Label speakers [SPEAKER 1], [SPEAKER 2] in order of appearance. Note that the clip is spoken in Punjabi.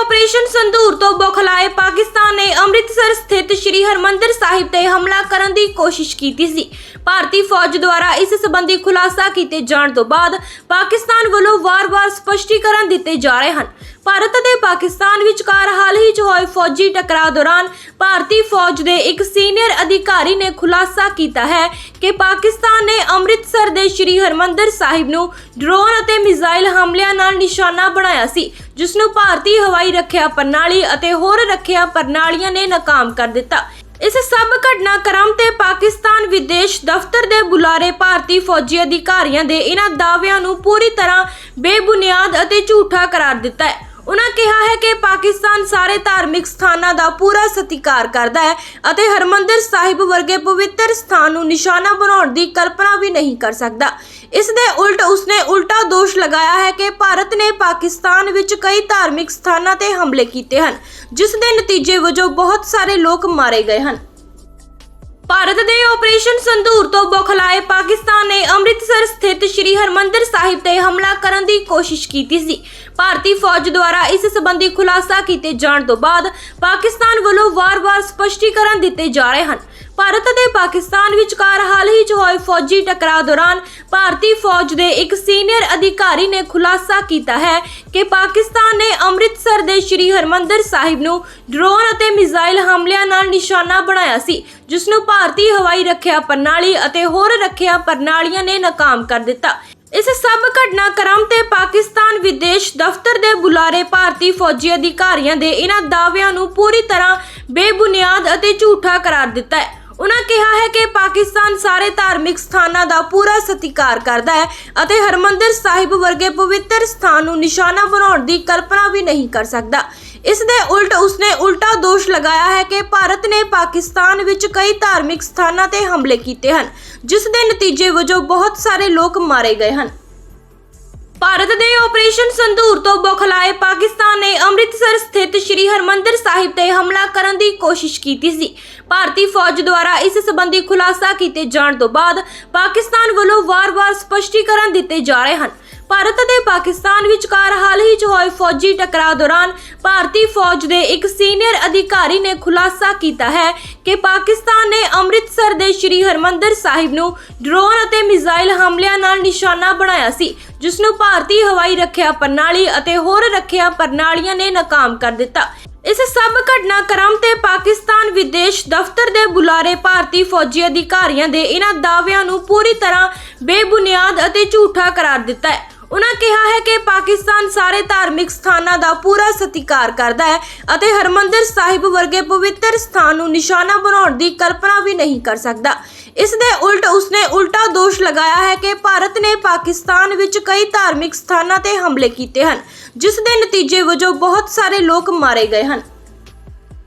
[SPEAKER 1] ਆਪਰੇਸ਼ਨ ਸੰਧੂਰ ਤੋਂ ਬੌਖਲਾਏ ਪਾਕਿਸਤਾਨ ਨੇ ਅੰਮ੍ਰਿਤਸਰ ਸਥਿਤ ਸ੍ਰੀ ਹਰਮੰਦਰ ਸਾਹਿਬ ਤੇ ਹਮਲਾ ਕਰਨ ਦੀ ਕੋਸ਼ਿਸ਼ ਕੀਤੀ ਸੀ। ਭਾਰਤੀ ਫੌਜ ਦੁਆਰਾ ਇਸ ਸੰਬੰਧੀ ਖੁਲਾਸਾ ਕੀਤੇ ਜਾਣ ਤੋਂ ਬਾਅਦ ਪਾਕਿਸਤਾਨ ਵੱਲੋਂ ਵਾਰ-ਵਾਰ ਸਪਸ਼ਟੀਕਰਨ ਦਿੱਤੇ ਜਾ ਰਹੇ ਹਨ। ਭਾਰਤ ਅਤੇ ਪਾਕਿਸਤਾਨ ਵਿਚਕਾਰ ਹਾਲ ਹੀ 'ਚ ਹੋਏ ਫੌਜੀ ਟਕਰਾਅ ਦੌਰਾਨ ਭਾਰਤੀ ਫੌਜ ਦੇ ਇੱਕ ਸੀਨੀਅਰ ਅਧਿਕਾਰੀ ਨੇ ਖੁਲਾਸਾ ਕੀਤਾ ਹੈ ਕਿ ਪਾਕਿਸਤਾਨ ਨੇ ਅੰਮ੍ਰਿਤਸਰ ਦੇ ਸ੍ਰੀ ਹਰਮੰਦਰ ਸਾਹਿਬ ਨੂੰ ਡਰੋਨ ਅਤੇ ਮਿਜ਼ਾਈਲ ਹਮਲਿਆਂ ਨਾਲ ਨਿਸ਼ਾਨਾ ਬਣਾਇਆ ਸੀ, ਜਿਸ ਨੂੰ ਭਾਰਤੀ ਹਵਾਈ ਰੱਖਿਆ ਪ੍ਰਣਾਲੀ ਅਤੇ ਹੋਰ ਰੱਖਿਆ ਪ੍ਰਣਾਲੀਆਂ ਨੇ ਨਾਕਾਮ ਕਰ ਦਿੱਤਾ। ਇਸ ਸਭ ਘਟਨਾਕ੍ਰਮ ਤੇ ਪਾਕਿਸਤਾਨ ਵਿਦੇਸ਼ ਦਫ਼ਤਰ ਦੇ ਬੁਲਾਰੇ ਭਾਰਤੀ ਫੌਜੀ ਅਧਿਕਾਰੀਆਂ ਦੇ ਇਹਨਾਂ ਦਾਅਵਿਆਂ ਨੂੰ ਪੂਰੀ ਤਰ੍ਹਾਂ ਬੇਬੁਨਿਆਦ ਅਤੇ ਝੂਠਾ ਕਰਾਰ ਦਿੱਤਾ ਹੈ। ਉਹਨਾਂ ਕਿਹਾ ਹੈ ਕਿ ਪਾਕਿਸਤਾਨ ਸਾਰੇ ਧਾਰਮਿਕ ਸਥਾਨਾਂ ਦਾ ਪੂਰਾ ਸਤਿਕਾਰ ਕਰਦਾ ਹੈ ਅਤੇ ਹਰਮੰਦਰ ਸਾਹਿਬ ਵਰਗੇ ਪਵਿੱਤਰ ਸਥਾਨ ਨੂੰ ਨਿਸ਼ਾਨਾ ਬਣਾਉਣ ਦੀ ਕਲਪਨਾ ਵੀ ਨਹੀਂ ਕਰ ਸਕਦਾ। ਇਸ ਦੇ ਉਲਟ ਉਸਨੇ ਉਲਟਾ ਦੋਸ਼ ਲਗਾਇਆ ਹੈ ਕਿ ਭਾਰਤ ਨੇ ਪਾਕਿਸਤਾਨ ਵਿੱਚ ਕਈ ਧਾਰਮਿਕ ਸਥਾਨਾਂ ਤੇ ਹਮਲੇ ਕੀਤੇ ਹਨ, ਜਿਸ ਦੇ ਨਤੀਜੇ ਵਜੋਂ ਬਹੁਤ ਸਾਰੇ ਲੋਕ ਮਾਰੇ ਗਏ ਹਨ। ਭਾਰਤ ਦੇ ਆਪਰੇਸ਼ਨ ਸੰਦੂਰ ਤੋਂ ਬੋਖਲਾਏ ਪਾਕਿਸਤਾਨ ਅੰਮ੍ਰਿਤਸਰ ਸਥਿਤ ਸ੍ਰੀ ਹਰਮੰਦਰ ਸਾਹਿਬ ਤੇ ਹਮਲਾ ਕਰਨ ਦੀ ਕੋਸ਼ਿਸ਼ ਕੀਤੀ ਸੀ। ਭਾਰਤੀ ਫੌਜ ਦੁਆਰਾ ਇਸ ਸੰਬੰਧੀ ਖੁਲਾਸਾ ਕੀਤੇ ਜਾਣ ਤੋਂ ਬਾਅਦ ਪਾਕਿਸਤਾਨ ਵੱਲੋਂ ਵਾਰ-ਵਾਰ ਸਪਸ਼ਟੀਕਰਨ ਦਿੱਤੇ ਜਾ ਰਹੇ ਹਨ। ਭਾਰਤ ਅਤੇ ਪਾਕਿਸਤਾਨ ਵਿਚਕਾਰ ਹਾਲ ਹੀ 'ਚ ਹੋਏ ਫੌਜੀ ਟਕਰਾਅ ਦੌਰਾਨ ਭਾਰਤੀ ਫੌਜ ਦੇ ਇੱਕ ਸੀਨੀਅਰ ਅਧਿਕਾਰੀ ਨੇ ਖੁਲਾਸਾ ਕੀਤਾ ਹੈ ਕਿ ਪਾਕਿਸਤਾਨ ਨੇ ਅੰਮ੍ਰਿਤਸਰ ਦੇ ਸ੍ਰੀ ਹਰਮੰਦਰ ਸਾਹਿਬ ਨੂੰ ਡਰੋਨ ਅਤੇ ਮਿਜ਼ਾਈਲ ਹਮਲਿਆਂ ਨਾਲ ਨਿਸ਼ਾਨਾ ਬਣਾਇਆ ਸੀ, ਜਿਸ ਨੂੰ ਭਾਰਤੀ ਹਵਾਈ ਰੱਖਿਆ ਪ੍ਰਣਾਲੀ ਅਤੇ ਹੋਰ ਰੱਖਿਆ ਪ੍ਰਣਾਲੀਆਂ ਨੇ ਨਾਕਾਮ ਕਰ ਦਿੱਤਾ। ਇਸ ਸਭ ਘਟਨਾਕ੍ਰਮ ਤੇ ਪਾਕਿਸਤਾਨ ਵਿਦੇਸ਼ ਦਫ਼ਤਰ ਦੇ ਬੁਲਾਰੇ ਭਾਰਤੀ ਫੌਜੀ ਅਧਿਕਾਰੀਆਂ ਦੇ ਇਹਨਾਂ ਦਾਅਵਿਆਂ ਨੂੰ ਪੂਰੀ ਤਰ੍ਹਾਂ ਬੇਬੁਨਿਆਦ ਅਤੇ ਝੂਠਾ ਕਰਾਰ ਦਿੱਤਾ ਹੈ। ਉਹਨਾਂ ਕਿਹਾ ਹੈ ਕਿ ਪਾਕਿਸਤਾਨ ਸਾਰੇ ਧਾਰਮਿਕ ਸਥਾਨਾਂ ਦਾ ਪੂਰਾ ਸਤਿਕਾਰ ਕਰਦਾ ਹੈ ਅਤੇ ਹਰਮੰਦਰ ਸਾਹਿਬ ਵਰਗੇ ਪਵਿੱਤਰ ਸਥਾਨ ਨੂੰ ਨਿਸ਼ਾਨਾ ਬਣਾਉਣ ਦੀ ਕਲਪਨਾ ਵੀ ਨਹੀਂ ਕਰ ਸਕਦਾ। ਇਸ ਦੇ ਉਲਟ ਉਸਨੇ ਉਲਟਾ ਦੋਸ਼ ਲਗਾਇਆ ਹੈ ਕਿ ਭਾਰਤ ਨੇ ਪਾਕਿਸਤਾਨ ਵਿੱਚ ਕਈ ਧਾਰਮਿਕ ਸਥਾਨਾਂ ਤੇ ਹਮਲੇ ਕੀਤੇ ਹਨ, ਜਿਸ ਦੇ ਨਤੀਜੇ ਵਜੋਂ ਬਹੁਤ ਸਾਰੇ ਲੋਕ ਮਾਰੇ ਗਏ ਹਨ। ਭਾਰਤ ਦੇ ਆਪਰੇਸ਼ਨ ਸੰਧੂਰ ਤੋਂ ਬੌਖਲਾਏ ਪਾਕਿਸਤਾਨ ਨੇ ਅੰਮ੍ਰਿਤਸਰ ਸਥਿਤ ਸ੍ਰੀ ਹਰਮੰਦਰ ਸਾਹਿਬ ਤੇ ਹਮਲਾ ਕਰਨ ਦੀ ਕੋਸ਼ਿਸ਼ ਕੀਤੀ ਸੀ। ਭਾਰਤੀ ਫੌਜ ਦੁਆਰਾ ਇਸ ਸੰਬੰਧੀ ਖੁਲਾਸਾ ਕੀਤੇ ਜਾਣ ਤੋਂ ਬਾਅਦ ਪਾਕਿਸਤਾਨ ਵੱਲੋਂ ਵਾਰ-ਵਾਰ ਸਪਸ਼ਟੀਕਰਨ ਦਿੱਤੇ ਜਾ ਰਹੇ ਹਨ। ਭਾਰਤ ਅਤੇ ਪਾਕਿਸਤਾਨ ਵਿਚਕਾਰ ਹਾਲ ਹੀ 'ਚ ਹੋਏ ਫੌਜੀ ਟਕਰਾਅ ਦੌਰਾਨ ਭਾਰਤੀ ਫੌਜ ਦੇ ਇੱਕ ਸੀਨੀਅਰ ਅਧਿਕਾਰੀ ਨੇ ਖੁਲਾਸਾ ਕੀਤਾ ਹੈ ਕਿ ਪਾਕਿਸਤਾਨ ਨੇ ਅੰਮ੍ਰਿਤਸਰ ਦੇ ਸ੍ਰੀ ਹਰਮੰਦਰ ਸਾਹਿਬ ਨੂੰ ਡਰੋਨ ਅਤੇ ਮਿਜ਼ਾਈਲ ਹਮਲਿਆਂ ਨਾਲ ਨਿਸ਼ਾਨਾ ਬਣਾਇਆ ਸੀ, ਜਿਸ ਨੂੰ ਭਾਰਤੀ ਹਵਾਈ ਰੱਖਿਆ ਪ੍ਰਣਾਲੀ ਅਤੇ ਹੋਰ ਰੱਖਿਆ ਪ੍ਰਣਾਲੀਆਂ ਨੇ ਨਾਕਾਮ ਕਰ ਦਿੱਤਾ। ਇਸ ਸਭ ਘਟਨਾਕ੍ਰਮ ਤੇ ਪਾਕਿਸਤਾਨ ਵਿਦੇਸ਼ ਦਫ਼ਤਰ ਦੇ ਬੁਲਾਰੇ ਭਾਰਤੀ ਫੌਜੀ ਅਧਿਕਾਰੀਆਂ ਦੇ ਇਹਨਾਂ ਦਾਅਵਿਆਂ ਨੂੰ ਪੂਰੀ ਤਰ੍ਹਾਂ ਬੇਬੁਨਿਆਦ ਅਤੇ ਝੂਠਾ ਕਰਾਰ ਦਿੱਤਾ ਹੈ। ਉਹਨਾਂ ਕਿਹਾ ਹੈ ਕਿ ਪਾਕਿਸਤਾਨ ਸਾਰੇ ਧਾਰਮਿਕ ਸਥਾਨਾਂ ਦਾ ਪੂਰਾ ਸਤਿਕਾਰ ਕਰਦਾ ਹੈ ਅਤੇ ਹਰਮੰਦਰ ਸਾਹਿਬ ਵਰਗੇ ਪਵਿੱਤਰ ਸਥਾਨ ਨੂੰ ਨਿਸ਼ਾਨਾ ਬਣਾਉਣ ਦੀ ਕਲਪਨਾ ਵੀ ਨਹੀਂ ਕਰ ਸਕਦਾ। ਇਸ ਦੇ ਉਲਟ ਉਸਨੇ ਉਲਟਾ ਦੋਸ਼ ਲਗਾਇਆ ਹੈ ਕਿ ਭਾਰਤ ਨੇ ਪਾਕਿਸਤਾਨ ਵਿੱਚ ਕਈ ਧਾਰਮਿਕ ਸਥਾਨਾਂ ਤੇ ਹਮਲੇ ਕੀਤੇ ਹਨ, ਜਿਸ ਦੇ ਨਤੀਜੇ ਵਜੋਂ ਬਹੁਤ ਸਾਰੇ ਲੋਕ ਮਾਰੇ ਗਏ ਹਨ।